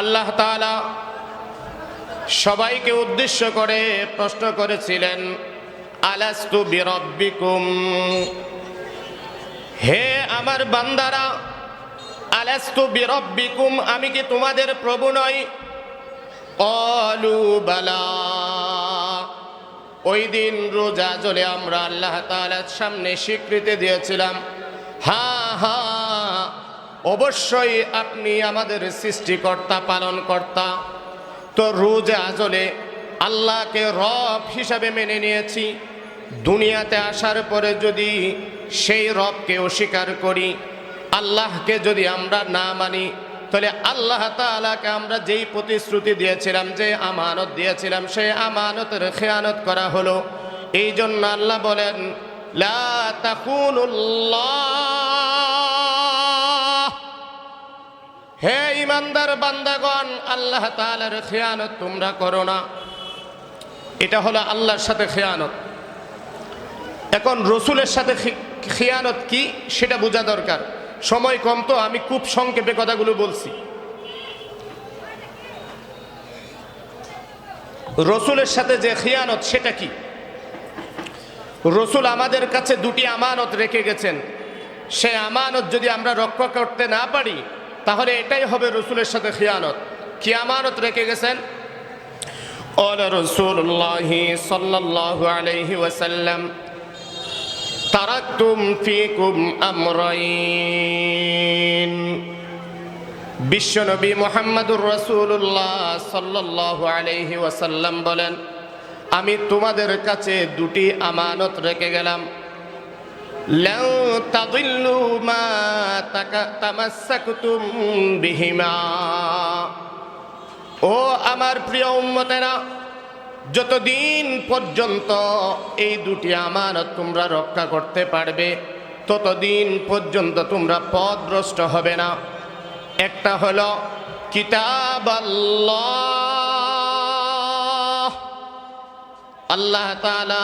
আল্লাহ তাআলা সবাইকে উদ্দেশ্য করে প্রশ্ন করেছিলেন, আলাস্তু বিরব্বিকুম? হে আমার বান্দারা, আলাস্তু বিরব্বিকুম? আমি কি তোমাদের প্রভু নই? অলু বালা। ওই দিন রোজা জলে আমরা আল্লাহ তাআলার সামনে স্বীকৃতি দিয়েছিলাম। হা হ্যাঁ অবশ্যই আপনি আমাদের সৃষ্টিকর্তা, পালনকর্তা। তো রোজ আজলে আল্লাহকে রব হিসাবে মেনে নিয়েছি। দুনিয়াতে আসার পরে যদি সেই রবকে অস্বীকার করি, আল্লাহকে যদি আমরা না মানি, তাহলে আল্লাহ তাআলাকে আমরা যেই প্রতিশ্রুতি দিয়েছিলাম, যে আমানত দিয়েছিলাম সেই আমানতের খেয়ানত করা হলো। এই জন্য আল্লাহ বলেন, লা তাকুনুল্লাহ হে ইমানদার বান্দাগণ, আল্লাহ তাআলার খেয়ানত তোমরা করো না। এটা হলো আল্লাহর সাথে খেয়ানত। এখন রসুলের সাথে খেয়ানত কি, সেটা বোঝা দরকার। সময় কম তো, আমি খুব সংক্ষেপে কথাগুলো বলছি। রসুলের সাথে যে খেয়ানত, সেটা কি? রসুল আমাদের কাছে দুটি আমানত রেখে গেছেন। সে আমানত যদি আমরা রক্ষা করতে না পারি তাহলে এটাই হবে রসুলের সাথে খেয়ানত কি আমানত রেখে গেছেন قال رسول الله صلى الله عليه وسلم تركتم فيكم أمرين বিশ্বনবী মোহাম্মদুর রসুল্লাহ সাল্লাহ আলহি ওয়াসাল্লাম বলেন আমি তোমাদের কাছে দুটি আমানত রেখে গেলাম لن تضلوا ما تك- تمسكتم بهما ও আমার প্রিয় উম্মতেরা যতদিন পর্যন্ত এই দুটি আমানত তোমরা রক্ষা করতে পারবে ততদিন পর্যন্ত তোমরা পথভ্রষ্ট হবে না একটা হলো কিতাব আল্লাহ আল্লাহ তাআলা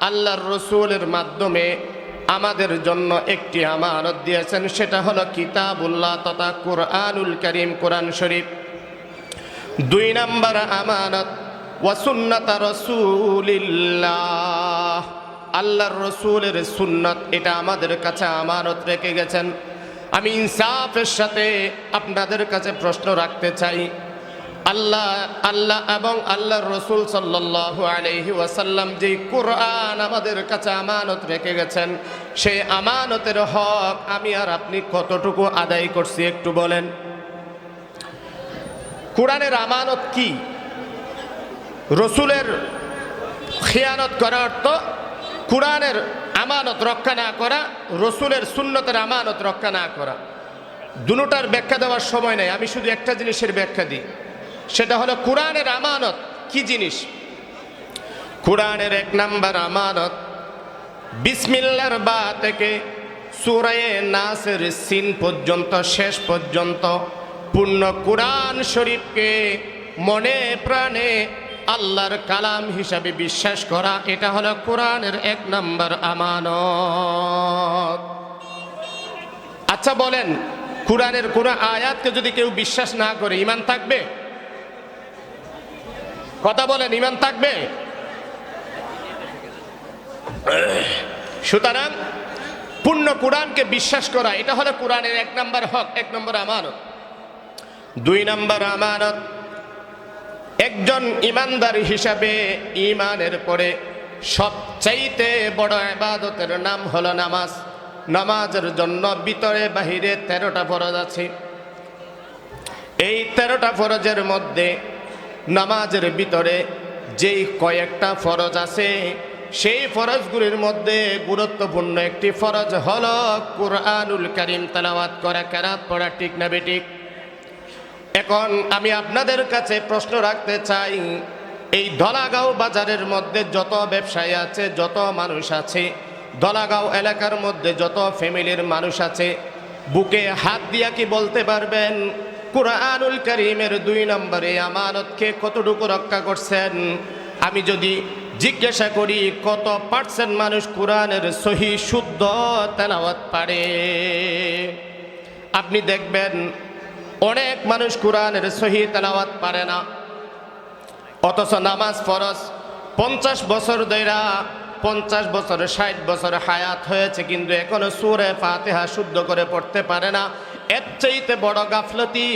আল্লাহর রসুলের মাধ্যমে আমাদের জন্য একটি আমানত দিয়েছেন, সেটা হলো কিতাবুল্লাহ তথা কোরআনুল করিম, কোরআন শরীফ। দুই নাম্বার আমানত ওয়াসুন্নত রসুলিল্লাহ। আল্লাহর রসুলের সুন্নত, এটা আমাদের কাছে আমানত রেখে গেছেন। আমি ইনসাফের সাথে আপনাদের কাছে প্রশ্ন রাখতে চাই আল্লাহ আল্লাহ এবং আল্লাহর রসুল সাল্লাহ আলহি ওয়াসাল্লাম যে কোরআন আমাদের কাছে আমানত রেখে গেছেন, সেই আমানতের হক আমি আর আপনি কতটুকু আদায় করছি একটু বলেন। কোরআনের আমানত কি? রসুলের খেয়ানত করার অর্থ কোরআনের আমানত রক্ষা না করা, রসুলের সুন্নতের আমানত রক্ষা না করা। দুটার ব্যাখ্যা দেওয়ার সময় নেই, আমি শুধু একটা জিনিসের ব্যাখ্যা দিই। সেটা হলো কোরআনের আমানত। কি জিনিস? কোরআনের এক নাম্বার আমানত। বিসমিল্লার বা থেকে সুরায়ে নাসের সিন পর্যন্ত, শেষ পর্যন্ত পূর্ণ কোরআন শরীফকে মনে প্রাণে আল্লাহর কালাম হিসাবে বিশ্বাস করা, এটা হলো কোরআনের এক নম্বর আমানত। আচ্ছা বলেন, কোরআনের কোন আয়াতকে যদি কেউ বিশ্বাস না করে ইমান থাকবে? কথা বলেন ইমান থাকবে? সুতরাং পূর্ণ কোরআনকে বিশ্বাস করা, এটা হলো কোরআনের এক নম্বর হক, এক নম্বর আমানত। দুই নম্বর আমানত, একজন ইমানদার হিসাবে ইমানের পরে সবচাইতে বড় আবাদতের নাম হলো নামাজ। নামাজের জন্য ভিতরে বাহিরে তেরোটা ফরজ আছে। এই তেরোটা ফরজের মধ্যে নামাজের ভিতরে যেই কয়েকটা ফরজ আছে, সেই ফরজগুলির মধ্যে গুরুত্বপূর্ণ একটি ফরজ হল কোরআনুল করিম তালাওয়াত করা, কেরাত পড়া, ঠিক না বেঠিক এখন আমি আপনাদের কাছে প্রশ্ন রাখতে চাই, এই ধলাগাঁও বাজারের মধ্যে যত ব্যবসায়ী আছে, যত মানুষ আছে ধলাগাঁও এলাকার মধ্যে যত ফ্যামিলির মানুষ আছে, বুকে হাত দিয়া কি বলতে পারবেন? কোরআনুল করিমের দুই নম্বরে আমানতকে কতটুকু রক্ষা করছেন? আমি যদি জিজ্ঞাসা করি, কত পার্সেন্ট মানুষ কোরআনের সহি, শুদ্ধ তেলাওয়াত পারে? আপনি দেখবেন, অনেক মানুষ কোরআনের সহি তেলাওয়াত পারে না। অথচ নামাজ ফরজ, পঞ্চাশ বছর দৈরা পঞ্চাশ বছর, ষাট বছর হায়াত হয়েছে, কিন্তু এখনও সুরে ফাতেহা শুদ্ধ করে পড়তে পারে না। এর চাইতে বড় গাফলতি,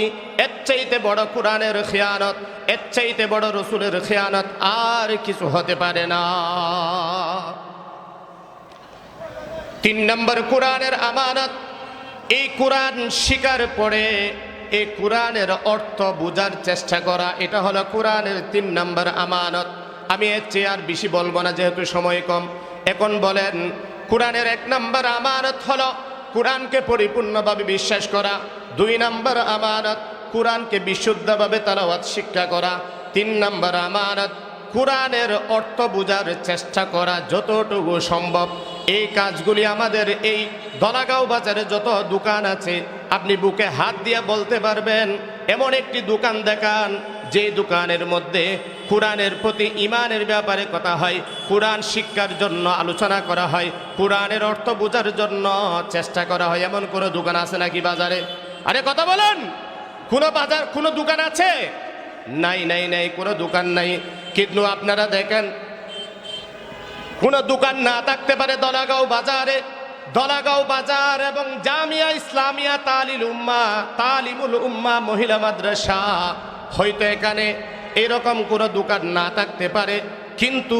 এর চাইতে বড় কোরআনের খেয়ানত, এর চাইতে বড় রসুলের খেয়ানত আর কিছু হতে পারে না। তিন নম্বর কোরআনের আমানত, এই কোরআন শিকার পড়ে, এই কোরআনের অর্থ বোঝার চেষ্টা করা, এটা হলো কোরআনের তিন নম্বর আমানত। আমি এর চেয়ে আর বেশি বলব না, যেহেতু সময় কম। এখন বলেন, কোরআনের এক নম্বর আমানত হলো কোরআনকে পরিপূর্ণভাবে বিশ্বাস করা। দুই নম্বর আমানত, কোরআনকে বিশুদ্ধভাবে তালাওয়াত, শিক্ষা করা। তিন নম্বর আমানত, কোরআনের অর্থ বোঝার চেষ্টা করা, যতটুকু সম্ভব। এই কাজগুলি আমাদের এই দলাগাঁও বাজারে যত দোকান আছে, আপনি বুকে হাত দিয়ে বলতে পারবেন, এমন একটি দোকান দেখান, যে দোকানের মধ্যে কোরআনের প্রতি ইমানের ব্যাপারে কথা হয়, কোরআন শিক্ষার জন্য আলোচনা করা হয়, কোরআনের অর্থ বোঝার জন্য চেষ্টা করা হয়। এমন কোনো দোকান আছে নাকি বাজারে? আরে কথা বলেন! কোনো বাজার, কোনো দোকান আছে? নাই নাই নাই, কোনো দোকান নাই। কিন্তু আপনারা দেখেন কোনো দোকান না থাকতে পারে দলাগাঁও বাজারে। দলাগাঁও বাজার এবং জামিয়া ইসলামিয়া তালিল উম্মা, তালিমুল উম্মা মহিলা মাদ্রাসা। হয়তো এখানে এরকম কোনো দোকান না থাকতে পারে, কিন্তু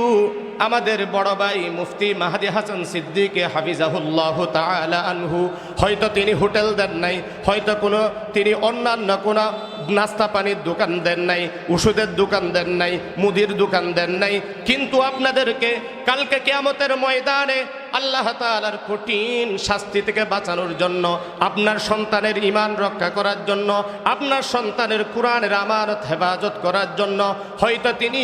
আমাদের বড় ভাই মুফতি মাহাদি হাসান সিদ্দিকে হাফিজাহুল্লাহ তাআলা আনহু, হয়তো তিনি হোটেল দেন নাই, হয়তো কোনো, তিনি অন্যান্য কোনো নাস্তা পানির দোকান দেন নাই, ওষুধের দোকান দেন নাই, মুদির দোকান দেন নাই। কিন্তু আপনাদেরকে কালকে কেয়ামতের ময়দানে আল্লাহ তাআলার কঠিন শাস্তি থেকে বাঁচানোর জন্য, আপনার সন্তানের ইমান রক্ষা করার জন্য, আপনার সন্তানের কোরআনের আমানত হেফাজত করার জন্য, হয়তো তিনি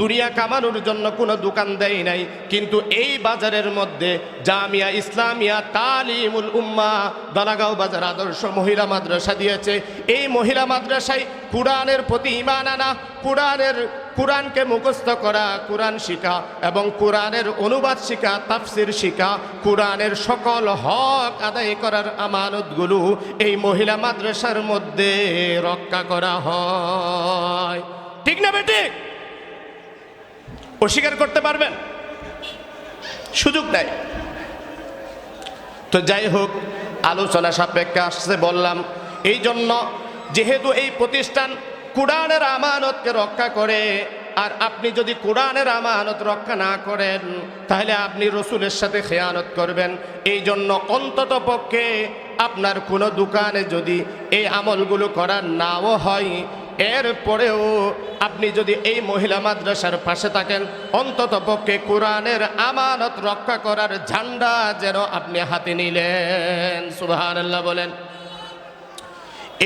দুনিয়া কামানোর জন্য কোনো দোকান দেয় নাই, কিন্তু এই বাজারের মধ্যে জামিয়া ইসলামিয়া তালিমুল উম্মা, দলাগাঁও বাজার আদর্শ মহিলা মাদ্রাসা দিয়েছে। এই মহিলা মাদ্রাসায় কোরআনের প্রতি ইমান আনা, কোরআনের, কোরআনকে মুখস্থ করা, কোরআন শিখা এবং কোরআনের অনুবাদ শিখা, তাফসির শিখা, কোরআনের সকল হক আদায় করার আমানতগুলো এই মহিলা মাদ্রাসার মধ্যে রক্ষা করা হয়। ঠিক না বেঠিক অস্বীকার করতে পারবেন? সুযোগ নাই। তো যাই হোক, আলোচনা সাপেক্ষে আসছে, বললাম এই জন্য যেহেতু এই প্রতিষ্ঠান কোরআনের আমানতকে রক্ষা করে, আর আপনি যদি কোরআনের আমানত রক্ষা না করেন, তাহলে আপনি রসুলের সাথে খেয়ানত করবেন। এই জন্য অন্তত পক্ষে আপনার কোনো দোকানে যদি এই আমলগুলো করার নাও হয় এরপরেও আপনি যদি এই মহিলা মাদ্রাসার পাশে থাকেন, অন্তত পক্ষে কোরআনের আমানত রক্ষা করার ঝান্ডা যেন আপনি হাতে নিলেন। সুবাহান বলেন।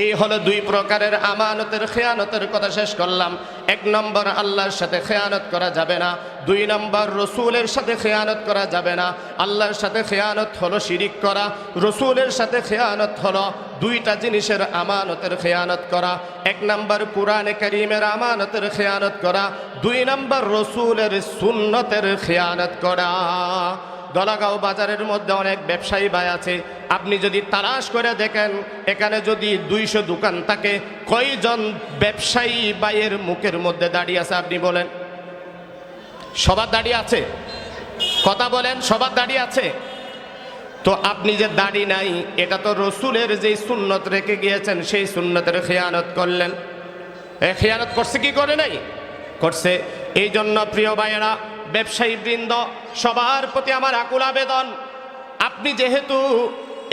এই হলো দুই প্রকারের আমানতের, খেয়ানতের কথা শেষ করলাম। এক নম্বর আল্লাহর সাথে খেয়ানত করা যাবে না, দুই নম্বর রসুলের সাথে খেয়ানত করা যাবে না। আল্লাহর সাথে খেয়ানত হলো শিরিক করা, রসুলের সাথে খেয়ানত হলো দুইটা জিনিসের আমানতের খেয়ানত করা। এক নম্বর কোরআনে করিমের আমানতের খেয়ানত করা, দুই নম্বর রসুলের সুন্নতের খেয়ানত করা। দলাগাঁও বাজারের মধ্যে অনেক ব্যবসায়ী ভাই আছে। আপনি যদি তালাশ করে দেখেন, এখানে যদি দুইশো দোকান থাকে, কয়জন ব্যবসায়ী বাইয়ের মুখের মধ্যে দাঁড়িয়ে আছে আপনি বলেন? সবার দাঁড়িয়ে আছে? কথা বলেন, সবার দাঁড়িয়ে আছে? তো আপনি যে দাড়ি নাই, এটা তো রসুলের যেই সুন্নত রেখে গিয়েছেন, সেই সুন্নতের খেয়ানত করলেন। এ খেয়ানত করছে কি করে নাই? করছে। এই জন্য প্রিয় ভাইয়েরা ব্যবসায়ী বৃন্দ সবার প্রতি আমার আকুল আবেদন। আপনি যেহেতু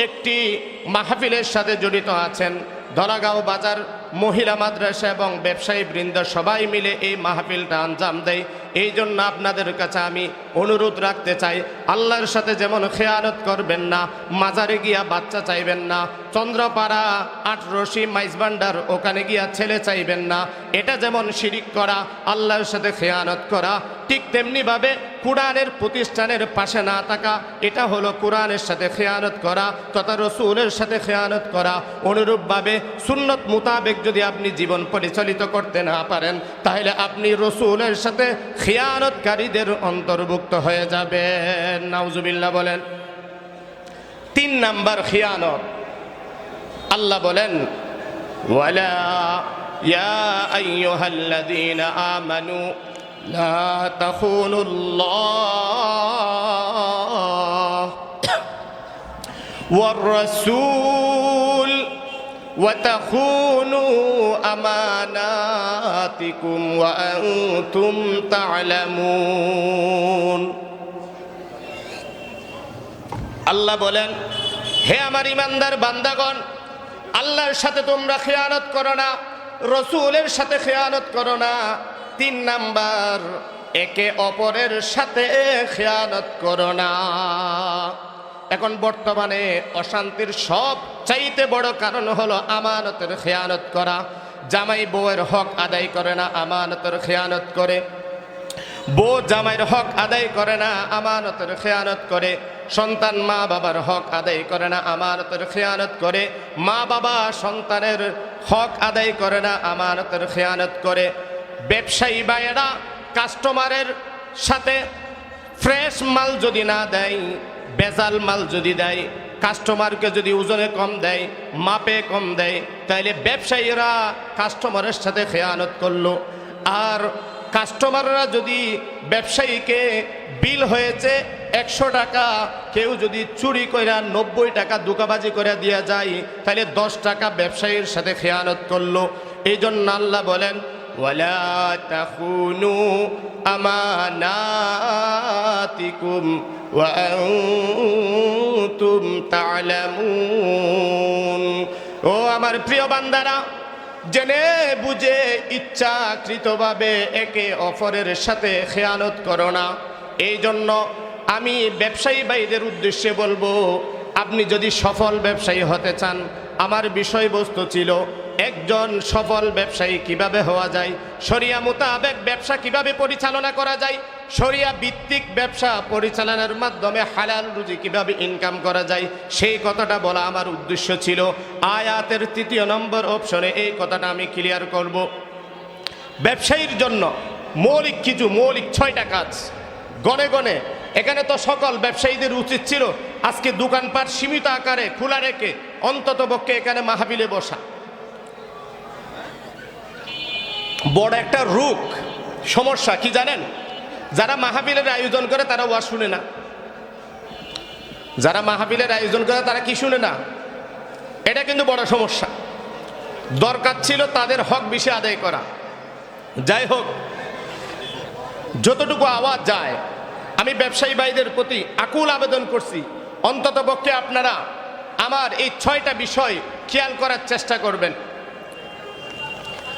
একটি মাহফিলের সাথে জড়িত আছেন ধরাগাঁও বাজার মহিলা মাদ্রাসা এবং ব্যবসায়ী বৃন্দ সবাই মিলে এই মাহফিলটা আঞ্জাম দেয়। এই জন্য আপনাদের কাছে আমি অনুরোধ রাখতে চাই, আল্লাহর সাথে যেমন খেয়ানত করবেন না, মাজারে গিয়া বাচ্চা চাইবেন না, চন্দ্রপাড়া আট রশি মাইজবান্ডার, ওখানে গিয়া ছেলে চাইবেন না, এটা যেমন শিরিক করা, আল্লাহর সাথে খেয়ানত করা, ঠিক তেমনিভাবে কোরআনের প্রতিষ্ঠানের পাশে না থাকা, এটা হলো কোরআনের সাথে খেয়ানত করা, তথা রসুলের সাথে খেয়ানত করা। অনুরূপভাবে সুন্নত মোতাবেক যদি আপনি জীবন পরিচালিত করতে না পারেন তাহলে আপনি রসুলের সাথে খেয়ানতকারীদের অন্তর্ভুক্ত হয়ে যাবেন নাউজুবিল্লাহ বলেন তিন নাম্বার খেয়ানত আল্লাহ বলেন ولا يا أيها الذين آمنوا لا تخونوا الله والرسول وتخونوا أماناتكم وأنتم تعلمون আল্লাহ বলেন হে আমার ইমানদার বান্দাগণ আল্লাহর সাথে তোমরা খেয়ানত করো না রসুলের সাথে খেয়ানত করো না তিন নাম্বার একে অপরের সাথে খেয়ানত করো না এখন বর্তমানে অশান্তির সব চাইতে বড় কারণ হলো আমানতের খেয়ানত করা। জামাই বউয়ের হক আদায় করে না, আমানতের খেয়ানত করে। বউ জামাইয়ের হক আদায় করে না, আমানতের খেয়ানত করে। সন্তান মা বাবার হক আদায় করে না, আমানতের খেয়ানত করে। মা বাবা সন্তানের হক আদায় করে না, আমানতের খেয়ানত করে। ব্যবসায়ী ভাইয়েরা কাস্টমারের সাথে ফ্রেশ মাল যদি না দেয় বেজাল মাল যদি দেয় কাস্টমারকে যদি ওজনে কম দেয়, মাপে কম দেয়, তাইলে ব্যবসায়ীরা কাস্টমারের সাথে খেয়ানত করল। আর কাস্টমাররা যদি ব্যবসায়ীকে বিল হয়েছে একশো টাকা, কেউ যদি চুরি করে নব্বই টাকা দুকাবাজি করে দিয়ে যায় তাহলে দশ টাকা ব্যবসায়ীর সাথে খেয়ানত করল। এই জন্য আল্লাহ বলেন, ওয়ালা আমানাতিকুম ওয়া আনতুম তা'লামুন ও আমার প্রিয় বান্দারা, জেনে বুঝে ইচ্ছাকৃতভাবে একে অপরের সাথে খেয়ানত করো না। এই জন্য আমি ব্যবসায়ী ভাইদের উদ্দেশ্যে বলব, আপনি যদি সফল ব্যবসায়ী হতে চান, আমার বিষয়বস্তু ছিল একজন সফল ব্যবসায়ী কীভাবে হওয়া যায়? শরিয়া মোতাবেক ব্যবসা কীভাবে পরিচালনা করা যায়? শরিয়া ভিত্তিক ব্যবসা পরিচালনার মাধ্যমে হালাল রুজি কীভাবে ইনকাম করা যায়? সেই কথাটা বলা আমার উদ্দেশ্য ছিল। আয়াতের তৃতীয় নম্বর অপশনে এই কথাটা আমি ক্লিয়ার করব। ব্যবসায়ীর জন্য মৌলিক কিছু, মৌলিক ছয়টা কাজ। গনে গনে, এখানে তো সকল ব্যবসায়ীদের উচিত ছিল আজকে দোকানপাট সীমিত আকারে, খোলা রেখে অন্তত পক্ষে এখানে মাহাবিলে বসা। বড় একটা রোগ, সমস্যা, কি জানেন? যারা মাহাবিলের আয়োজন করে তারা ওয়া শুনে না। যারা মাহাবিলের আয়োজন করে তারা কি শুনে না? এটা কিন্তু বড় সমস্যা। দরকার ছিল তাদের হক বেশি আদায় করা। যাই হোক, যতটুকু আওয়াজ যায়, আমি ব্যবসায়ী ভাইদের প্রতি আকুল আবেদন করছি অন্তত পক্ষে আপনারা আমার এই ছয়টা বিষয় খেয়াল করার চেষ্টা করবেন।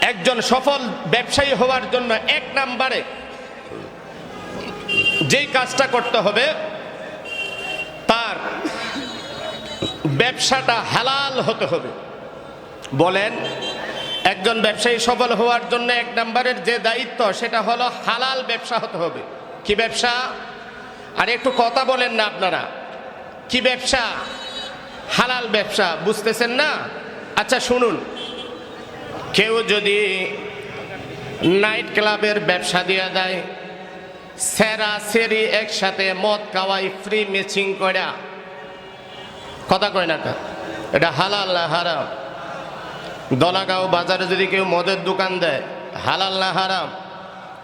একজন সফল ব্যবসায়ী হওয়ার জন্য এক নাম্বারে যেই কাজটা করতে হবে, তার ব্যবসাটা হালাল হতে হবে। বলেন, একজন ব্যবসায়ী সফল হওয়ার জন্য এক নাম্বারের যে দায়িত্ব, সেটা হলো হালাল ব্যবসা হতে হবে। কি ব্যবসা? আর একটু কথা বলেন না আপনারা। কি ব্যবসা? হালাল ব্যবসা, বুঝতেছেন না? আচ্ছা শুনুন। কেউ যদি নাইট ক্লাবের ব্যবসা দিয়ে দেয়, সেরা সেরি একসাথে মদ কাওয়াই ফ্রি মিচিং করা কথা কয় না এটা হালাল না হারাম? দলাগাঁও বাজারে যদি কেউ মদের দোকান দেয়, হালাল না হারাম?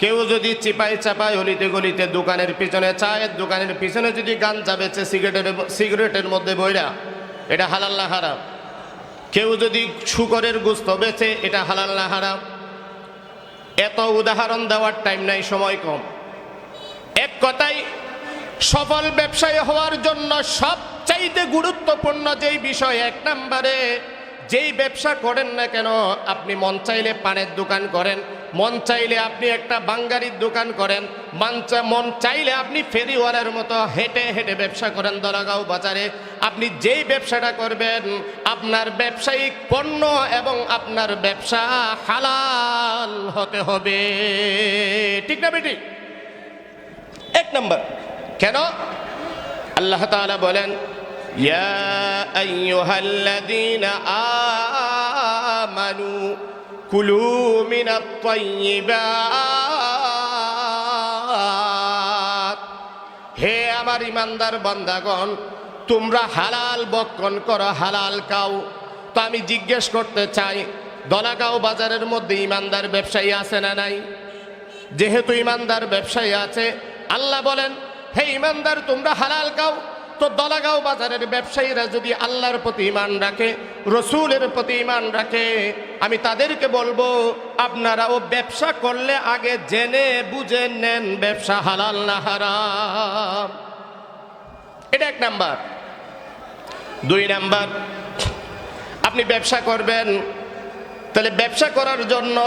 কেউ যদি চিপাই চাপাই হলিতে গলিতে দোকানের পিছনে, চায়ের দোকানের পিছনে যদি গান বেচে সিগারেটের সিগারেটের মধ্যে বইরা, এটা হালাল না হারাম? কেউ যদি শুকরের গুস্ত বেছে এটা হালাল না হারাম? এত উদাহরণ দেওয়ার টাইম নাই, সময় কম। এক কথাই সফল ব্যবসায়ী হওয়ার জন্য সবচাইতে গুরুত্বপূর্ণ যেই বিষয়, এক নম্বরে, যেই ব্যবসা করেন না কেন, আপনি মন চাইলে পানের দোকান করেন মন চাইলে আপনি একটা বাঙ্গারির দোকান করেন, মন মন চাইলে আপনি ফেরিওয়ালার মতো হেঁটে হেঁটে ব্যবসা করেন দলাগাঁও বাজারে। আপনি যেই ব্যবসাটা করবেন, আপনার ব্যবসায়িক পণ্য এবং আপনার ব্যবসা হালাল হতে হবে। ঠিক না বেটি? এক নম্বর। কেন? আল্লাহ তাআলা বলেন, ইয়া আইয়ুহাল্লাযীনা আমানু কুলু মিনাত তাইয়্যিবাত হে আমার ইমানদার বান্দাগণ, তোমরা হালাল বক্ষণ করো, হালাল কাও তো আমি জিজ্ঞেস করতে চাই, দলাগাঁও বাজারের মধ্যে ইমানদার ব্যবসায়ী আছে না নাই? যেহেতু ইমানদার ব্যবসায়ী আছে, আল্লাহ বলেন, হে ইমানদার, তোমরা হালাল খাও তো দলাগাঁও বাজারের ব্যবসায়ীরা যদি আল্লাহর প্রতি ইমান রাখে, রসুলের প্রতি ইমান রাখে, আমি তাদেরকে বলব আপনারাও ব্যবসা করলে আগে জেনে বুঝে নেন ব্যবসা হালাল না হারাম। এটা এক নাম্বার। দুই নাম্বার, আপনি ব্যবসা করবেন, তাহলে ব্যবসা করার জন্য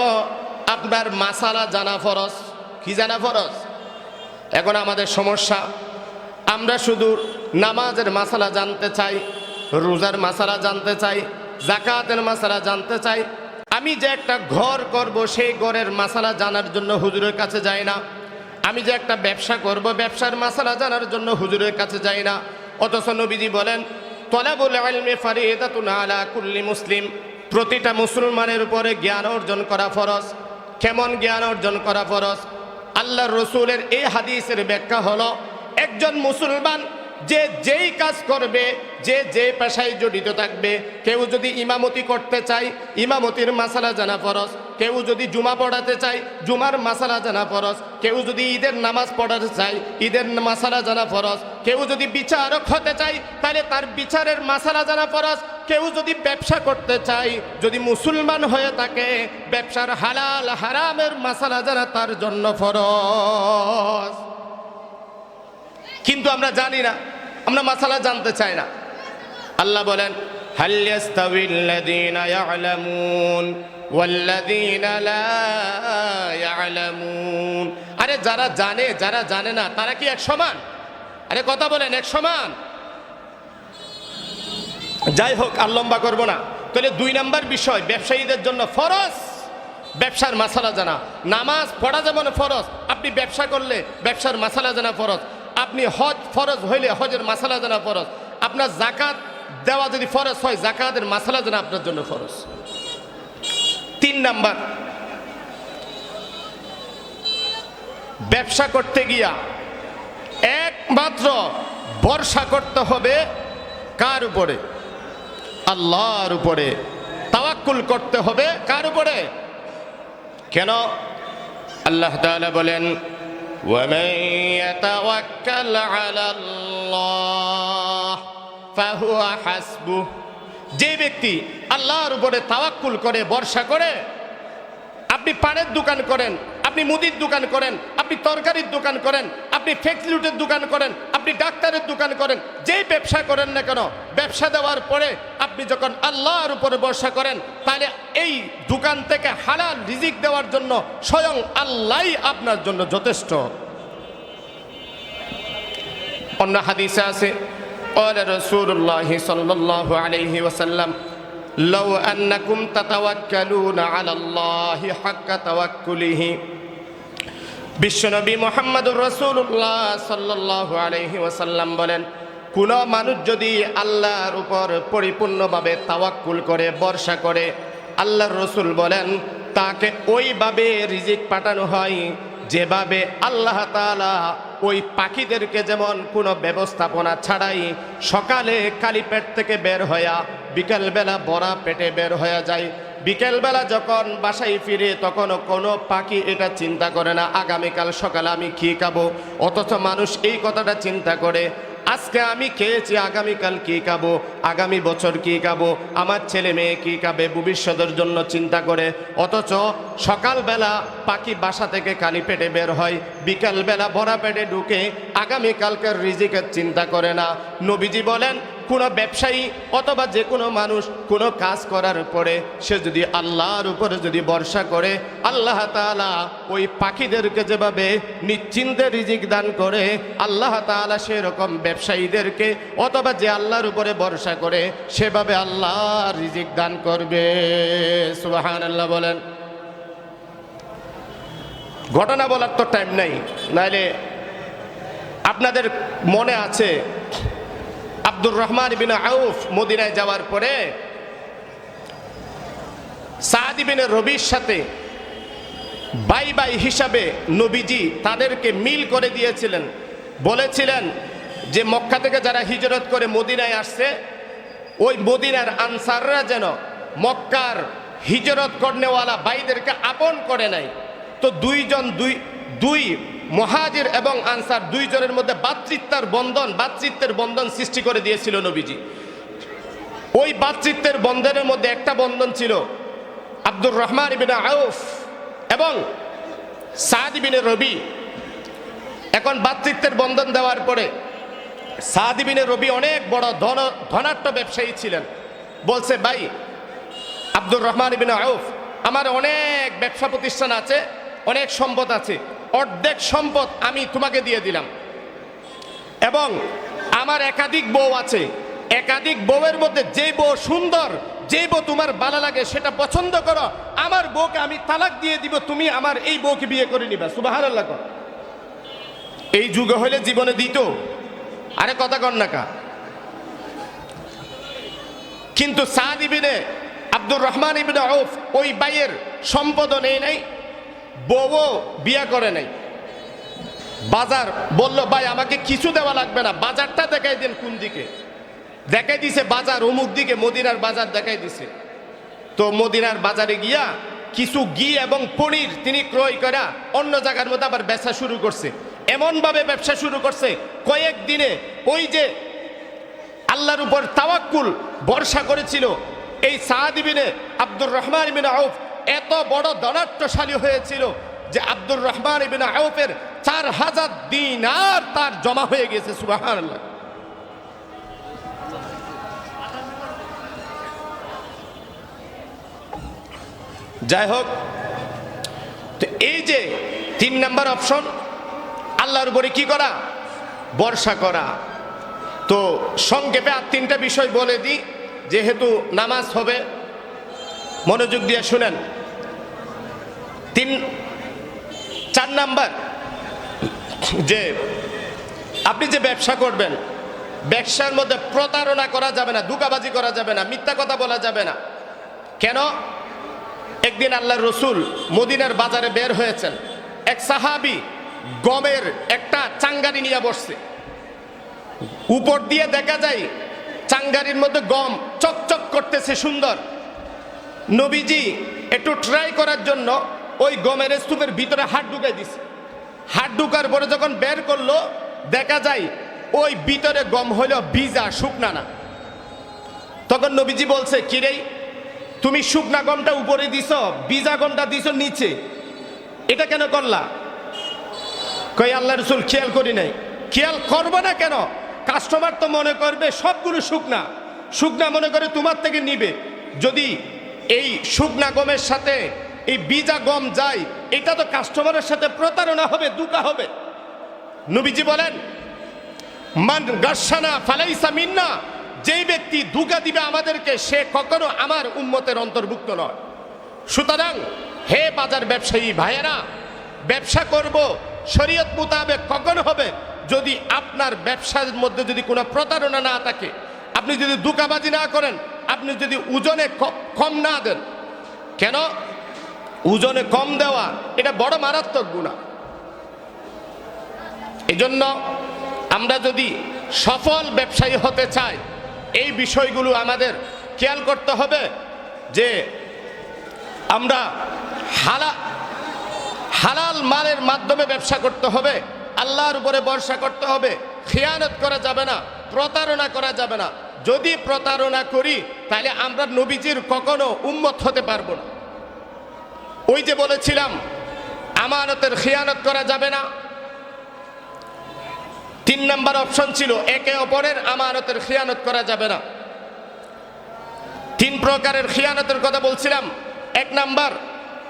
আপনার মাসালা জানা ফরজ। কি জানা ফরজ? এখন আমাদের সমস্যা। আমরা শুধু নামাজের মাসালা জানতে চাই, রোজার মাসালা জানতে চাই জাকাতের মাসালা জানতে চাই। আমি যে একটা ঘর করব, সেই ঘরের মাসালা জানার জন্য হুজুরের কাছে যাই না। আমি যে একটা ব্যবসা করব, ব্যবসার মাসালা জানার জন্য হুজুরের কাছে যাই না। অথচ নবীজি বলেন আলা কুল্লি মুসলিম। প্রতিটা মুসলমানের উপরে জ্ঞান অর্জন করা ফরজ। কেমন জ্ঞান অর্জন করা ফরজ? আল্লাহ রসুলের এই হাদিসের ব্যাখ্যা হলো একজন মুসলমান যে যেই কাজ করবে, যে যে পেশায় জড়িত থাকবে, কেউ যদি ইমামতি করতে চায়, ইমামতির মাসালা জানা ফরজ। কেউ যদি জুমা পড়াতে চায়, জুমার মাসালা জানা ফরজ। কেউ যদি ঈদের নামাজ পড়াতে চায়, ঈদের মাসালা জানা ফরজ। কেউ যদি বিচারক হতে চায়, তাহলে তার বিচারের মাসালা জানা ফরজ। কেউ যদি ব্যবসা করতে চায়, যদি মুসলমান হয়ে থাকে, ব্যবসার হালাল, হারামের মাসালা জানা তার জন্য ফরজ। কিন্তু আমরা জানি না, আমরা মাসালা জানতে চাই না। আল্লাহ বলেন আরে যারা জানে যারা জানে না, তারা কি এক সমান? আরে কথা বলেন, এক সমান। যাই হোক, আর লম্বা করব না। তাহলে দুই নাম্বার বিষয়, ব্যবসায়ীদের জন্য ফরজ, ব্যবসার মাসালা জানা। নামাজ পড়া যেমন ফরজ, আপনি ব্যবসা করলে ব্যবসার মাসালা জানা ফরজ। আপনি হজ ফরজ হইলে হজের মাসালা জানা ফরজ। আপনার জাকাত দেওয়া যদি ফরজ হয় জাকাতের মাসালা জানা আপনার জন্য ফরজ। তিন নাম্বার, ব্যবসা করতে গিয়া একমাত্র বর্ষা করতে হবে কার উপরে? আল্লাহর উপরে। তাওয়াক্কুল করতে হবে কার উপরে? কেন? আল্লাহ তাআলা বলেন ومن يتوكل على الله فهو حسبه যে ব্যক্তি আল্লাহর উপরে তাওয়াক্কুল করে ভরসা করে আপনি পানের দোকান করেন আপনি মুদির দোকান করেন আপনি তরকারির দোকান করেন আপনি ফ্যাক্টরিটের দোকান করেন আপনি ডাক্তারের দোকান করেন যেই ব্যবসা করেন না কেন ব্যবসা দেওয়ার পরে আপনি যখন আল্লাহর উপরে ভরসা করেন তাহলে এই দোকান থেকে হালাল রিজিক দেওয়ার জন্য স্বয়ং আল্লাহই আপনার জন্য যথেষ্ট অন্য হাদিসে আছে قال رسول الله صلى الله عليه وسلم لو أنكم تتوكلون على الله حق توكله বিশ্বনবী মোহাম্মদুর রসুল্লাহ সাল্লাহ আলহি ওসাল্লাম বলেন কোন মানুষ যদি আল্লাহর উপর পরিপূর্ণভাবে তাওয়াক্কুল করে বর্ষা করে আল্লাহর রসুল বলেন তাকে ওইভাবে রিজিক পাঠানো হয় যেভাবে আল্লাহ তাআলা ওই পাখিদেরকে যেমন কোনো ব্যবস্থাপনা ছাড়াই সকালে কালি পেট থেকে বের হইয়া বিকালবেলা বড়া পেটে বের হয়ে যায়। বিকেলবেলা যখন বাসায় ফিরে, তখন কোনো পাখি এটা চিন্তা করে না, আগামীকাল সকালে আমি কী খাব? অথচ মানুষ এই কথাটা চিন্তা করে, আজকে আমি খেয়েছি, আগামীকাল কী খাব? আগামী বছর কী খাব? আমার ছেলে মেয়ে কী খাবে? ভবিষ্যতের জন্য চিন্তা করে। অথচ সকালবেলা পাখি বাসা থেকে কালি পেটে বের হয়, বিকালবেলা ভরা পেটে ঢুকে আগামীকালকার রিজিকের চিন্তা করে না। নবীজি বলেন কোনো ব্যবসায়ী অথবা যে কোনো মানুষ কোনো কাজ করার পরে সে যদি আল্লাহর উপরে যদি ভরসা করে, আল্লাহ তাআলা ওই পাখিদেরকে যেভাবে নিশ্চিন্তে রিজিক দান করে, আল্লাহ তাআলা সেরকম ব্যবসায়ীদেরকে অথবা যে আল্লাহর উপরে ভরসা করে, সেভাবে আল্লাহ রিজিক দান করবে। সুবাহান আল্লাহ বলেন। ঘটনা বলার তো টাইম নাই। নাইলে আপনাদের মনে আছে আব্দুর রহমান বিন আউফ মদিনায় যাওয়ার পরে সাদ বিন রবির সাথে বাই বাই হিসাবে নবীজি তাদেরকে মিল করে দিয়েছিলেন। বলেছিলেন যে মক্কা থেকে যারা হিজরত করে মদিনায় আসছে, ওই মদিনার আনসাররা যেন মক্কার হিজরত করনেওয়ালা ভাইদেরকে আপন করে নাই তো দুইজন, দুই দুই মহাজির এবং আনসার দুইজনের মধ্যে বাতৃত্বের বন্ধন বাতৃত্বের বন্ধন সৃষ্টি করে দিয়েছিল নবীজি। ওই বাতৃত্বের বন্ধনের মধ্যে একটা বন্ধন ছিল আব্দুর রহমান ইবিন আউফ এবং সাদ ইবিনে রবি। এখন বাতৃত্বের বন্ধন দেওয়ার পরে সাদ ইবিনে রবি অনেক বড় ধন ধনাট্য ব্যবসায়ী ছিলেন। বলছে, ভাই, আব্দুর রহমান ইবিন আউফ, আমার অনেক ব্যবসা প্রতিষ্ঠান আছে, অনেক সম্পদ আছে। অর্ধেক সম্পদ আমি তোমাকে দিয়ে দিলাম। এবং আমার একাধিক বউ আছে। একাধিক বউয়ের মধ্যে যে বউ সুন্দর যে বউ তোমার ভালো লাগে, সেটা পছন্দ করো। আমার বউকে আমি তালাক দিয়ে দিব, তুমি আমার এই বউকে বিয়ে করে নিবা। সুবাহ এই যুগে হলে জীবনে দিত। আরে কথা কর না কা। কিন্তু সাদ ইবিনে আব্দুর রহমান ইবিনে আউফ ওই বাইয়ের সম্পদও নেই নাই। বউও বিয়া করে নাই। বাজার বলল, ভাই, আমাকে কিছু দেওয়া লাগবে না। বাজারটা দেখাই দেন কোন দিকে। দেখাই দিছে বাজার, অমুক দিকে মদিনার বাজার দেখাই দিছে। তো মদিনার বাজারে গিয়া কিছু ঘি এবং পনির তিনি ক্রয় করা অন্য জায়গার মধ্যে আবার ব্যবসা শুরু করছে। এমনভাবে ব্যবসা শুরু করছে, কয়েক দিনে ওই যে আল্লাহর উপর তাওয়াক্কুল ভরসা করেছিল, এই সাহাদিবিনে আব্দুর রহমান ইবিন আউফ এত বড় ধনাট্যশালী হয়েছিল যে আব্দুর রহমান ইবিন আউফের চার হাজার দিন আর তার জমা হয়ে গেছে সুবাহান যাই হোক, তো এই যে তিন নাম্বার অপশন, আল্লাহর উপরে কি করা? বর্ষা করা। তো সংক্ষেপে আর তিনটা বিষয় বলে দিই, যেহেতু নামাজ হবে, মনোযোগ দিয়ে শুনেন। তিন, চার নাম্বার, যে আপনি যে ব্যবসা করবেন, ব্যবসার মধ্যে প্রতারণা করা যাবে না দুকাবাজি করা যাবে না, মিথ্যা কথা বলা যাবে না। কেন? একদিন আল্লাহ রসুল মদিনার বাজারে বের হয়েছেন। এক সাহাবি গমের একটা চাঙ্গারি নিয়ে বসছে। উপর দিয়ে দেখা যায় চাঙ্গারির মধ্যে গম চকচক করতেছে সুন্দর। নবীজি একটু ট্রাই করার জন্য ওই গমের স্তূপের ভিতরে হাত ঢুকাই দিছে। হাত ঢুকার পরে যখন বের করল, দেখা যায় ওই ভিতরে গম হইল ভিজা, শুকনা না। তখন নবীজি বলছে কিরেই তুমি শুকনা গমটা উপরে দিছ, ভিজা গমটা দিছ নিচে। এটা কেন করলা? কই আল্লাহ রসুল খেয়াল করি নাই। খেয়াল করব না কেন? কাস্টমার তো মনে করবে সবগুলো শুকনা। শুকনা মনে করে তোমার থেকে নিবে। যদি এই শুকনা গমের সাথে এই বীজা গম যায় এটা তো কাস্টমারের সাথে প্রতারণা হবে, দুকা হবে। নবীজি বলেন, মান গাসানা ফালাইসা মিন্না যেই ব্যক্তি দুকা দিবে আমাদেরকে, সে কখনো আমার উম্মতের অন্তর্ভুক্ত নয়। সুতরাং, হে বাজার ব্যবসায়ী ভাইয়েরা, ব্যবসা করব, শরীয়ত মোতাবেক কখন হবে? যদি আপনার ব্যবসার মধ্যে যদি কোনো প্রতারণা না থাকে, আপনি যদি দুকাবাজি না করেন, আপনি যদি ওজনে কম না দেন। কেন? ওজনে কম দেওয়া, এটা বড় মারাত্মক গুণা। এই জন্য আমরা যদি সফল ব্যবসায়ী হতে চাই, এই বিষয়গুলো আমাদের খেয়াল করতে হবে যে আমরা হালা, হালাল মালের মাধ্যমে ব্যবসা করতে হবে, আল্লাহর উপরে ভরসা করতে হবে, খেয়ানত করা যাবে না, প্রতারণা করা যাবে না। যদি প্রতারণা করি, তাহলে আমরা নবীজির কখনো উন্মত হতে পারব না। ওই যে বলেছিলাম, আমানতের খেয়ানত করা যাবে না। তিন নাম্বার অপশন ছিল, একে অপরের আমানতের খেয়ানত করা যাবে না। তিন প্রকারের খেয়ানতের কথা বলছিলাম। এক নাম্বার,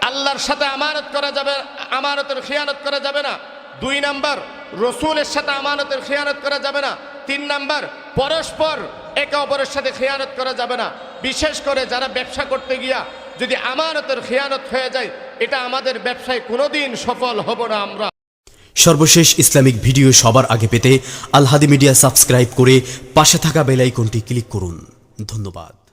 আল্লাহর সাথে আমানত করা যাবে, আমানতের খেয়ানত করা যাবে না। দুই নাম্বার, রসুলের সাথে আমানতের খেয়ানত করা যাবে না। তিন নাম্বার, পরস্পর একে অপরের সাথে খেয়ানত করা যাবে না। বিশেষ করে যারা ব্যবসা করতে গিয়া যদি আমানতের খেয়ানত হয়ে যায়, এটা আমাদের ব্যবসায় কোনোদিন সফল হব না আমরা। সর্বশেষ ইসলামিক ভিডিও সবার আগে পেতে আলহাদি মিডিয়া সাবস্ক্রাইব করে পাশে থাকা বেলাইকনটি ক্লিক করুন। ধন্যবাদ।